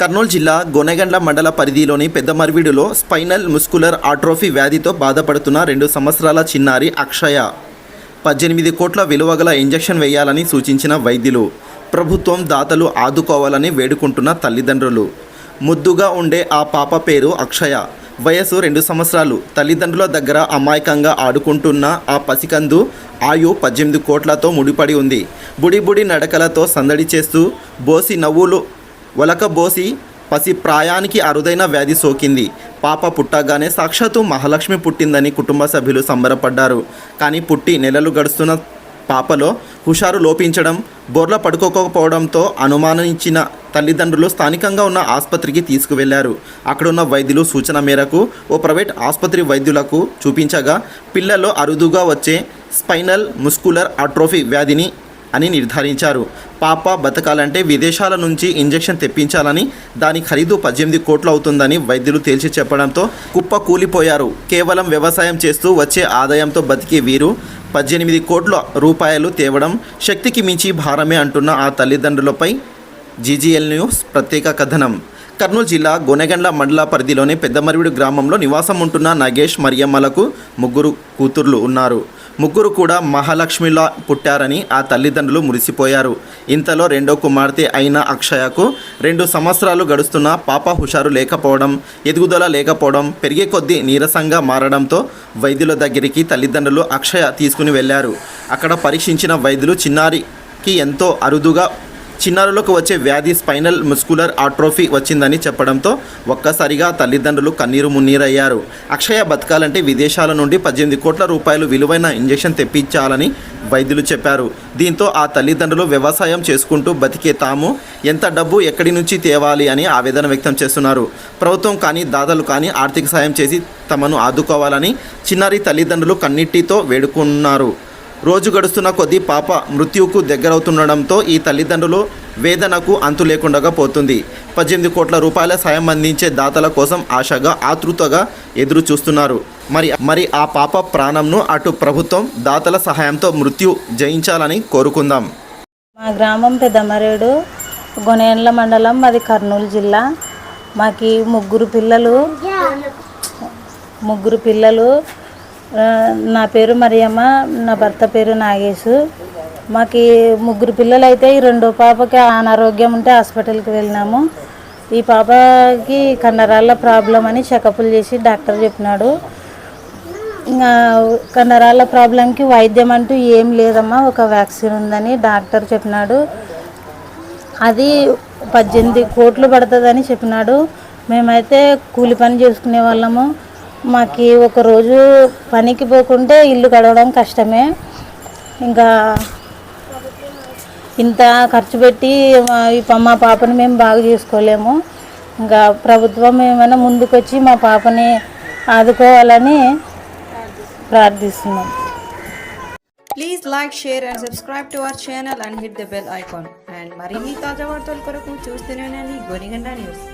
కర్నూలు జిల్లా గొనెగండ్ల మండల పరిధిలోని పెద్దమర్విడిలో స్పైనల్ ముస్కులర్ ఆట్రోఫీ వ్యాధితో బాధపడుతున్న రెండు సంవత్సరాల చిన్నారి అక్షయ. పద్దెనిమిది కోట్ల విలువ గల ఇంజెక్షన్ వేయాలని సూచించిన వైద్యులు. ప్రభుత్వం దాతలు ఆదుకోవాలని వేడుకుంటున్న తల్లిదండ్రులు. ముద్దుగా ఉండే ఆ పాప పేరు అక్షయ. వయసు రెండు సంవత్సరాలు. తల్లిదండ్రుల దగ్గర అమాయకంగా ఆడుకుంటున్న ఆ పసికందు ఆయు పద్దెనిమిది కోట్లతో ముడిపడి ఉంది. బుడిబుడి నడకలతో సందడి చేస్తూ బోసి నవ్వులు ఒలకబోసి పసి ప్రాయానికి అరుదైన వ్యాధి సోకింది. పాప పుట్టగానే సాక్షాత్తు మహాలక్ష్మి పుట్టిందని కుటుంబ సభ్యులు సంబరపడ్డారు. కానీ పుట్టి నెలలు గడుస్తున్న పాపలో హుషారు లోపించడం బోర్ల పడుకోకపోవడంతో అనుమానించిన తల్లిదండ్రులు స్థానికంగా ఉన్న ఆసుపత్రికి తీసుకువెళ్ళారు. అక్కడున్న వైద్యులు సూచన మేరకు ఓ ప్రైవేట్ ఆసుపత్రి వైద్యులకు చూపించగా పిల్లల్లో అరుదుగా వచ్చే స్పైనల్ ముస్కులర్ అట్రోఫీ వ్యాధిని అని నిర్ధారించారు. పాప బతకాలంటే విదేశాల నుంచి ఇంజెక్షన్ తెప్పించాలని దాని ఖరీదు పద్దెనిమిది కోట్లు అవుతుందని వైద్యులు తేల్చి చెప్పడంతో కుప్ప కూలిపోయారు. కేవలం వ్యవసాయం చేస్తూ వచ్చే ఆదాయంతో బతికే వీరు పద్దెనిమిది కోట్ల రూపాయలు తేవడం శక్తికి మించి భారమే అంటున్న ఆ తల్లిదండ్రులపై జీజీఎల్ న్యూస్ ప్రత్యేక కథనం. కర్నూలు జిల్లా గొనెగండ్ల మండల పరిధిలోని పెద్దమరివిడు గ్రామంలో నివాసం ఉంటున్న నగేష్ మరియమ్మలకు ముగ్గురు కూతుర్లు ఉన్నారు. ముగ్గురు కూడా మహాలక్ష్మిలా పుట్టారని ఆ తల్లిదండ్రులు మురిసిపోయారు. ఇంతలో రెండో కుమార్తె అయిన అక్షయకు రెండు సంవత్సరాలు గడుస్తున్న పాప హుషారు లేకపోవడం ఎదుగుదల లేకపోవడం పెరిగే కొద్దీ నీరసంగా మారడంతో వైద్యుల దగ్గరికి తల్లిదండ్రులు అక్షయ తీసుకుని వెళ్ళారు. అక్కడ పరీక్షించిన వైద్యులు చిన్నారికి ఎంతో అరుదుగా చిన్నారులకు వచ్చే వ్యాధి స్పైనల్ ముస్కులర్ ఆట్రోఫీ వచ్చిందని చెప్పడంతో ఒక్కసారిగా తల్లిదండ్రులు కన్నీరు మున్నీరయ్యారు. అక్షయ బతకాలంటే విదేశాల నుండి పద్దెనిమిది కోట్ల రూపాయలు విలువైన ఇంజెక్షన్ తెప్పించాలని వైద్యులు చెప్పారు. దీంతో ఆ తల్లిదండ్రులు వ్యవసాయం చేసుకుంటూ బతికే తాము ఎంత డబ్బు ఎక్కడి నుంచి తేవాలి అని ఆవేదన వ్యక్తం చేస్తున్నారు. ప్రభుత్వం కానీ దాతలు కానీ ఆర్థిక సాయం చేసి తమను ఆదుకోవాలని చిన్నారి తల్లిదండ్రులు కన్నీటితో వేడుకున్నారు. రోజు గడుస్తున్న కొద్దీ పాప మృత్యువుకు దగ్గరవుతుండడంతో ఈ తల్లిదండ్రులు వేదనకు అంతు లేకుండా పోతుంది. పద్దెనిమిది కోట్ల రూపాయల సాయం అందించే దాతల కోసం ఆశగా ఆతృతగా ఎదురు చూస్తున్నారు. మరి మరి ఆ పాప ప్రాణంను అటు ప్రభుత్వం దాతల సహాయంతో మృత్యు జయించాలని కోరుకుందాం. మా గ్రామం పెద్దమరేడు గొనేండ్ల మండలం మాది కర్నూలు జిల్లా. మాకి ముగ్గురు పిల్లలు ముగ్గురు పిల్లలు నా పేరు మరియమ్మ నా భర్త పేరు నాగేశు. మాకు ముగ్గురు పిల్లలు అయితే ఈ రెండో పాపకి అనారోగ్యం ఉంటే హాస్పిటల్కి వెళ్ళినాము. ఈ పాపకి కండరాల ప్రాబ్లం అని చెకప్లు చేసి డాక్టర్ చెప్పినాడు. ఇంకా కండరాల ప్రాబ్లంకి వైద్యం అంటూ ఏం లేదమ్మా ఒక వ్యాక్సిన్ ఉందని డాక్టర్ చెప్పినాడు. అది పద్దెనిమిది కోట్లు పడుతుందని చెప్పినాడు. మేమైతే కూలి పని చేసుకునే వాళ్ళము. మాకు ఒకరోజు పనికి పోకుంటే ఇల్లు గడవడం కష్టమే. ఇంకా ఇంత ఖర్చు పెట్టి మా పాపని మేము బాగా చూసుకోలేము. ఇంకా ప్రభుత్వం ఏమైనా ముందుకొచ్చి మా పాపని ఆదుకోవాలని ప్రార్థిస్తున్నాం. Please like share and subscribe to our channel and hit the bell icon and మరిన్ని తాజా వార్తల కొరకు చూస్తూనే ఉండండి. గొనిగండ న్యూస్.